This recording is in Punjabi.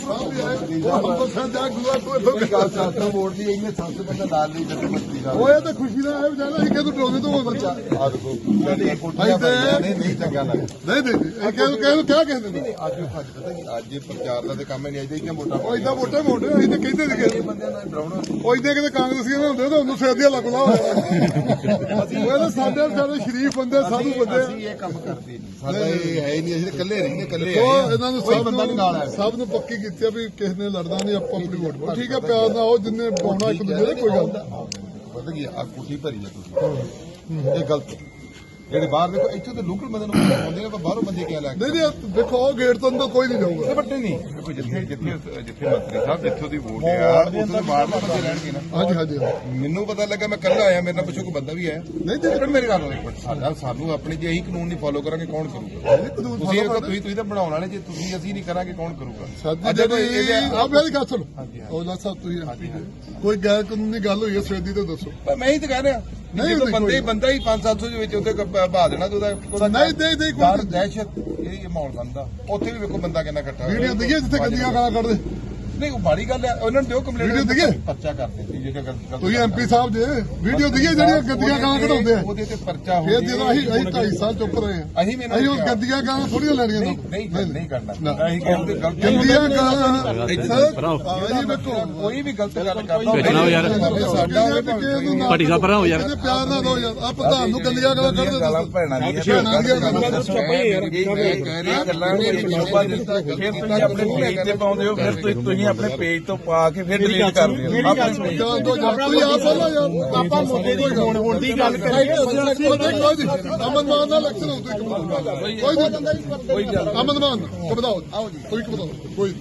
ਉਹ ਤੋਂ ਦੀ ਨਾਲ ਇਹ ਤੋਂ ਬੱਚਾ। ਨਹੀਂ ਨਹੀਂ ਇਹ ਕਿਹਨੂੰ ਕਿਹਨੂੰ ਕਿਆ ਕਹਿੰਦੇ ਨੇ? ਅੱਜ ਇਹ ਪ੍ਰਚਾਰ ਦਾ ਤੇ ਕੰਮ ਹੀ ਨਹੀਂ ਉਹ ਇਦਾਂ ਮੋਟੇ ਅਸੀਂ ਤਾਂ ਕਹਿੰਦੇ ਸੀਗੇ। ਨਾਲ ਉਹ ਇਦਾਂ ਕਿਤੇ ਕਾਂਗਰਸੀਆਂ ਨਾਲ ਹੁੰਦੇ ਤਾਂ ਉਹਨੂੰ ਸਿਆਦੀਆਂ ਲੱਗ ਲਾ ਉਹ ਤਾਂ ਸਾਡੇ ਸਾਡੇ ਸ਼ਰੀਫ ਬੰਦੇ ਸਾਧੂ ਬੰਦੇ। ਅਸੀਂ ਇਹ ਕੰਮ ਕਰਦੇ ਨਹੀਂ। ਸਾਡਾ ਇਹ ਹੈ ਨਹੀਂ ਅਸੀਂ ਇਕੱਲੇ ਰਹਿੰਦੇ ਇਕੱਲੇ ਆਏ। ਇਹਨਾਂ ਨੂੰ ਸਭ ਨਾਲ ਨੂੰ ਆਇਆ। ਸਭ ਨੂੰ ਪੱਕੀ ਕੀਤੀ ਆ ਵੀ ਕਿਸੇ ਨੇ ਲੜਨਾ ਨਹੀਂ, ਆਪਾਂ ਆਪਣੀ ਵੋਟ ਪਾਓ ਠੀਕ ਹੈ, ਪਿਆਰ ਨਾਲ ਉਹ ਜਿੰਨੇ ਪਾਉਣਾ ਇੱਕ ਦੂਜੇ ਦੇ ਕੋਈ ਗੱਲ ਨਹੀਂ। ਪਤਾ ਕੀ ਆ ਕੋਠੀ ਭਰੀ ਆ ਤੁਸੀਂ। ਇਹ ਗਲਤ ਜਿਹੜੇ ਬਾਹਰ ਦੇਖੋ ਇੱਥੇ ਤਾਂ ਲੋਕਲ ਬੰਦੇ ਨੂੰ ਆਉਂਦੇ ਨੇ ਪਰ ਬਾਹਰੋਂ ਬੰਦੇ ਕਿਆ ਲੈ ਕੇ ਨਹੀਂ ਨਹੀਂ ਦੇਖੋ ਉਹ ਗੇਟ ਤੋਂ ਅੰਦਰ ਕੋਈ ਨਹੀਂ ਜਾਊਗਾ। ਇਹ ਵੱਡੇ ਨਹੀਂ। ਦੇਖੋ ਜਿੱਥੇ ਜਿੱਥੇ ਜਿੱਥੇ ਮੰਤਰੀ ਸਾਹਿਬ ਜਿੱਥੋਂ ਦੀ ਵੋਟ ਆ ਉੱਥੋਂ ਬਾਹਰ ਦੇ ਬੰਦੇ ਰਹਿਣਗੇ ਨਾ। ਹਾਂਜੀ ਹਾਂਜੀ ਮੈਨੂੰ ਪਤਾ ਲੱਗਾ ਮੈਂ ਕੱਲਾ ਆਇਆ ਮੇਰੇ ਨਾਲ ਪਿੱਛੋਂ ਕੋਈ ਬੰਦਾ ਵੀ ਆਇਆ। ਨਹੀਂ ਤੇ ਮੇਰੀ ਹੋਈ ਸਾਡਾ ਸਾਨੂੰ ਆਪਣੀ ਜੇ ਅਸੀਂ ਕਾਨੂੰਨ ਨਹੀਂ ਫਾਲੋ ਕਰਾਂਗੇ ਕੌਣ ਕਰੂਗਾ? ਤੁਸੀਂ ਇਹ follow ਤਾਂ ਤੁਸੀਂ ਤੁਸੀਂ ਤਾਂ ਬਣਾਉਣ ਵਾਲੇ ਜੇ ਤੁਸੀਂ ਅਸੀਂ ਨਹੀਂ ਕਰਾਂਗੇ ਕੌਣ ਕਰੂਗਾ? ਇਹਦੇ- ਆ ਮੇਰੀ ਗੱਲ ਸੁਣੋ। ਔਲਾ ਸਾਹਿਬ ਤੁਸੀਂ। ਕੋਈ ਗੈਰ ਕਾਨੂੰਨੀ ਗੱਲ ਹੋਈ ਹੈ ਸਵੇਦੀ ਤੇ ਦੱਸੋ। ਮੈਂ ਹੀ ਤਾਂ ਕਹਿ ਰਿਹਾ ਨਹੀਂ, ਜਦੋਂ ਬੰਦੇ ਕੋਈ- ਬੰਦਾ ਹੀ 5-700 ਦੇ ਵਿੱਚ ਉੱਤੇ ਬਹਾ ਦੇਣਾ ਤੇ ਉਹਦਾ ਉਹਦਾ ਨਹੀਂ, ਨਹੀਂ, ਨਹੀਂ, ਕੋਈ- ਦਹਿਸ਼ਤ ਇਹ ਮਾਹੌਲ ਬਣਦਾ। ਉੱਥੇ ਵੀ ਵੇਖੋ ਬੰਦਾ ਕਿੰਨਾ ਇਕੱਠਾ ਹੋਇਆ। ਵੀਡੀਓ ਜਿੱਥੇ ਗੰਦੀਆਂ ਗਾਲਾਂ ਕੱਢਦੇ ਨਹੀਂ ਉਹ ਬਾੜੀ ਗੱਲ ਹੈ ਉਹਨਾਂ ਨੇ ਦਿਓ ਕੰਪਲੇਂਟ ਵੀਡੀਓ ਦਿਖੀ? ਪਰਚਾ ਕਰਦੇ ਸੀ ਜੇ ਗੱਲ ਤੁਸੀਂ ਐਮਪੀ ਸਾਹਿਬ ਜੇ ਵੀਡੀਓ ਦਿਖੀ ਜਿਹੜੀਆਂ ਗੰਦੀਆਂ ਗਾਲਾਂ ਕਢਾਉਂਦੇ ਆ ਉਹਦੇ ਤੇ ਪਰਚਾ ਹੋ ਫੇਰ ਜਦੋਂ ਅਸੀਂ ਅਸੀਂ 2.5 ਸਾਲ ਚੁੱਪ ਰਹੇ ਆ ਅਸੀਂ ਅਸੀਂ ਉਹ। ਗੰਦੀਆਂ ਗਾਲਾਂ ਥੋੜੀਆਂ ਲੈਣੀਆਂ ਨਹੀਂ। ਨਹੀਂ ਨਹੀਂ ਕਰਨਾ। ਅਸੀਂ ਕਹਿੰਦੇ ਗਲਤ ਗੰਦੀਆਂ ਗਾਲਾਂ ਵੇਖੋ ਕੋਈ ਵੀ ਗਲਤ ਗੱਲ ਕਰਦਾ ਵੇਚਣਾ ਯਾਰ। ਭਾਟੀ ਸਾਹਿਬ ਹੋ ਯਾਰ ਪਿਆਰ ਨਾਲ ਦੋ ਯਾਰ ਆ ਪ੍ਰਧਾਨ ਨੂੰ ਗੰਦੀਆਂ ਗਾਲਾਂ ਕੱਢਦੇ ਗਾਲਾਂ ਤੁਸੀਂ ਭੈਣਾਂ ਦੀਆਂ ਗਾਲਾਂ ਰਹੇ ਗੱਲਾਂ ਨੇ ਸ਼ੋਭਾ ਦਿੱਤਾ ਫਿਰ ਤੁਸੀਂ ਆਪਣੇ ਪੇਜ ਤੇ ਪਾਉਂਦੇ ਹੋ ਫਿਰ ਤੁਸੀਂ ਤੁਸੀਂ ਆਪਣੇ ਪੇਜ ਤੋਂ ਪਾ ਕੇ ਫਿਰ ਡਿਲੀਟ ਕਰਦੇ ਹੋ ਆਪਣੇ page ਤੁਸੀਂ ਆਪਾਂ ਮੁੱਦੇ ਦੀ ਹੋਣ ਹੋਣ ਦੀ ਗੱਲ ਕਰੀਏ। ਅਮਨ ਮਾਨ ਨਾਲ ਇਲੈਕਸ਼ਨ ਹੁੰਦੀ ਕੋਈ ਨਹੀਂ। ਕੋਈ ਅਮਨ ਮਾਨ ਕਬਦਾਓ ਆਓ ਜੀ ਕੋਈ ਕਬਦਾਓ ਕੋਈ